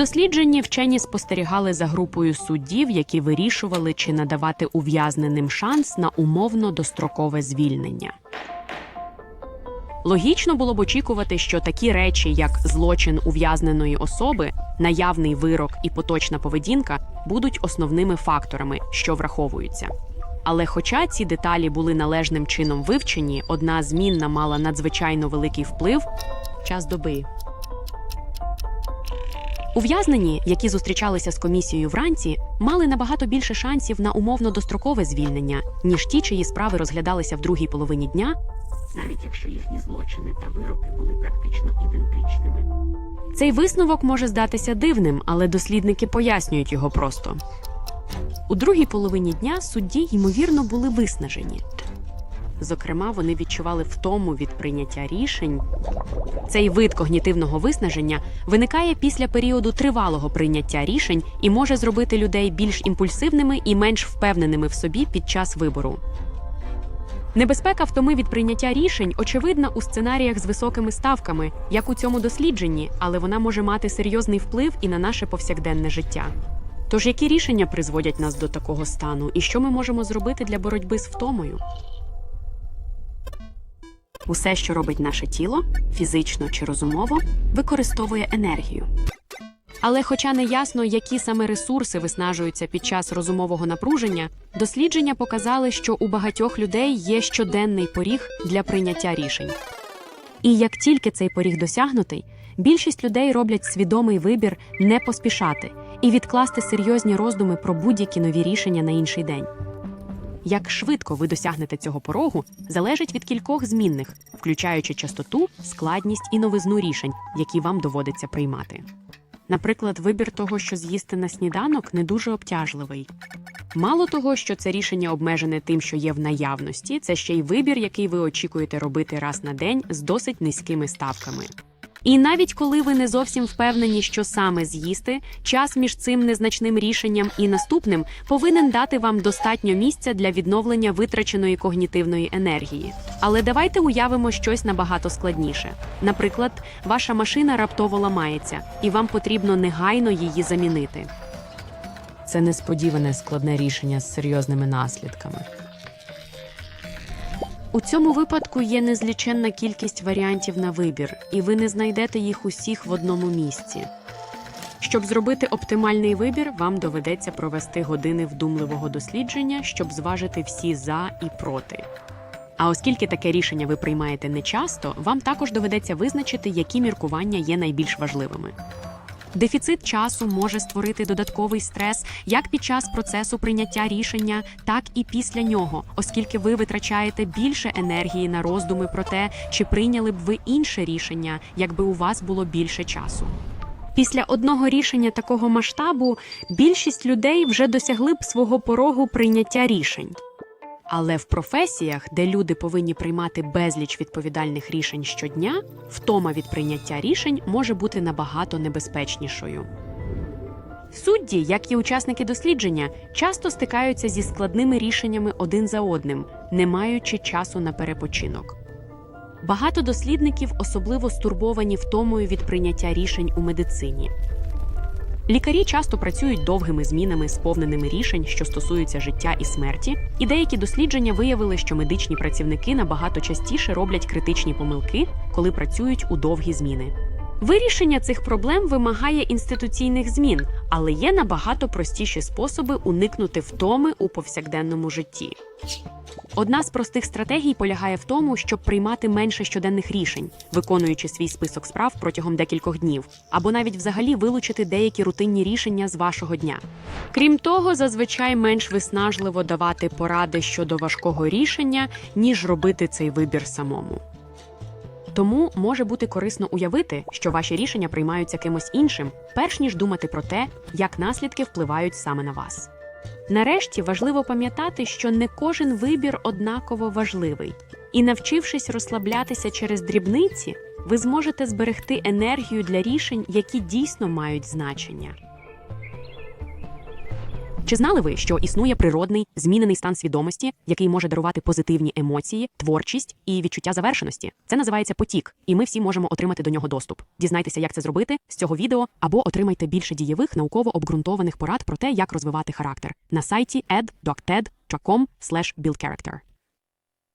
дослідженні вчені спостерігали за групою суддів, які вирішували, чи надавати ув'язненим шанс на умовно дострокове звільнення. Логічно було б очікувати, що такі речі, як злочин ув'язненої особи, наявний вирок і поточна поведінка, будуть основними факторами, що враховуються. Але хоча ці деталі були належним чином вивчені, одна змінна мала надзвичайно великий вплив час доби. Ув'язнені, які зустрічалися з комісією вранці, мали набагато більше шансів на умовно дострокове звільнення, ніж ті, чиї справи розглядалися в другій половині дня, навіть якщо їхні злочини та вироки були практично ідентичними. Цей висновок може здатися дивним, але дослідники пояснюють його просто. У другій половині дня судді, ймовірно, були виснажені. Зокрема, вони відчували втому від прийняття рішень. Цей вид когнітивного виснаження виникає після періоду тривалого прийняття рішень і може зробити людей більш імпульсивними і менш впевненими в собі під час вибору. Небезпека втоми від прийняття рішень очевидна у сценаріях з високими ставками, як у цьому дослідженні, але вона може мати серйозний вплив і на наше повсякденне життя. Тож які рішення призводять нас до такого стану, і що ми можемо зробити для боротьби з втомою? Усе, що робить наше тіло, фізично чи розумово, використовує енергію. Але, хоча не ясно, які саме ресурси виснажуються під час розумового напруження, дослідження показали, що у багатьох людей є щоденний поріг для прийняття рішень. І як тільки цей поріг досягнутий, більшість людей роблять свідомий вибір не поспішати і відкласти серйозні роздуми про будь-які нові рішення на інший день. Як швидко ви досягнете цього порогу, залежить від кількох змінних, включаючи частоту, складність і новизну рішень, які вам доводиться приймати. Наприклад, вибір того, що з'їсти на сніданок, не дуже обтяжливий. Мало того, що це рішення обмежене тим, що є в наявності, це ще й вибір, який ви очікуєте робити раз на день з досить низькими ставками. І навіть коли ви не зовсім впевнені, що саме з'їсти, час між цим незначним рішенням і наступним повинен дати вам достатньо місця для відновлення витраченої когнітивної енергії. Але давайте уявимо щось набагато складніше. Наприклад, ваша машина раптово ламається, і вам потрібно негайно її замінити. Це несподіване складне рішення з серйозними наслідками. У цьому випадку є незліченна кількість варіантів на вибір, і ви не знайдете їх усіх в одному місці. Щоб зробити оптимальний вибір, вам доведеться провести години вдумливого дослідження, щоб зважити всі за і проти. А оскільки таке рішення ви приймаєте нечасто, вам також доведеться визначити, які міркування є найбільш важливими. Дефіцит часу може створити додатковий стрес як під час процесу прийняття рішення, так і після нього, оскільки ви витрачаєте більше енергії на роздуми про те, чи прийняли б ви інше рішення, якби у вас було більше часу. Після одного рішення такого масштабу більшість людей вже досягли б свого порогу прийняття рішень. Але в професіях, де люди повинні приймати безліч відповідальних рішень щодня, втома від прийняття рішень може бути набагато небезпечнішою. Судді, як і учасники дослідження, часто стикаються зі складними рішеннями один за одним, не маючи часу на перепочинок. Багато дослідників особливо стурбовані втомою від прийняття рішень у медицині. Лікарі часто працюють довгими змінами, сповненими рішень, що стосуються життя і смерті, і деякі дослідження виявили, що медичні працівники набагато частіше роблять критичні помилки, коли працюють у довгі зміни. Вирішення цих проблем вимагає інституційних змін, але є набагато простіші способи уникнути втоми у повсякденному житті. Одна з простих стратегій полягає в тому, щоб приймати менше щоденних рішень, виконуючи свій список справ протягом декількох днів, або навіть взагалі вилучити деякі рутинні рішення з вашого дня. Крім того, зазвичай менш виснажливо давати поради щодо важкого рішення, ніж робити цей вибір самому. Тому може бути корисно уявити, що ваші рішення приймаються кимось іншим, перш ніж думати про те, як наслідки впливають саме на вас. Нарешті важливо пам'ятати, що не кожен вибір однаково важливий, і навчившись розслаблятися через дрібниці, ви зможете зберегти енергію для рішень, які дійсно мають значення. Чи знали ви, що існує природний змінений стан свідомості, який може дарувати позитивні емоції, творчість і відчуття завершеності? Це називається потік, і ми всі можемо отримати до нього доступ. Дізнайтеся, як це зробити з цього відео, або отримайте більше дієвих науково обґрунтованих порад про те, як розвивати характер на сайті ed.ted.com buildcharacter.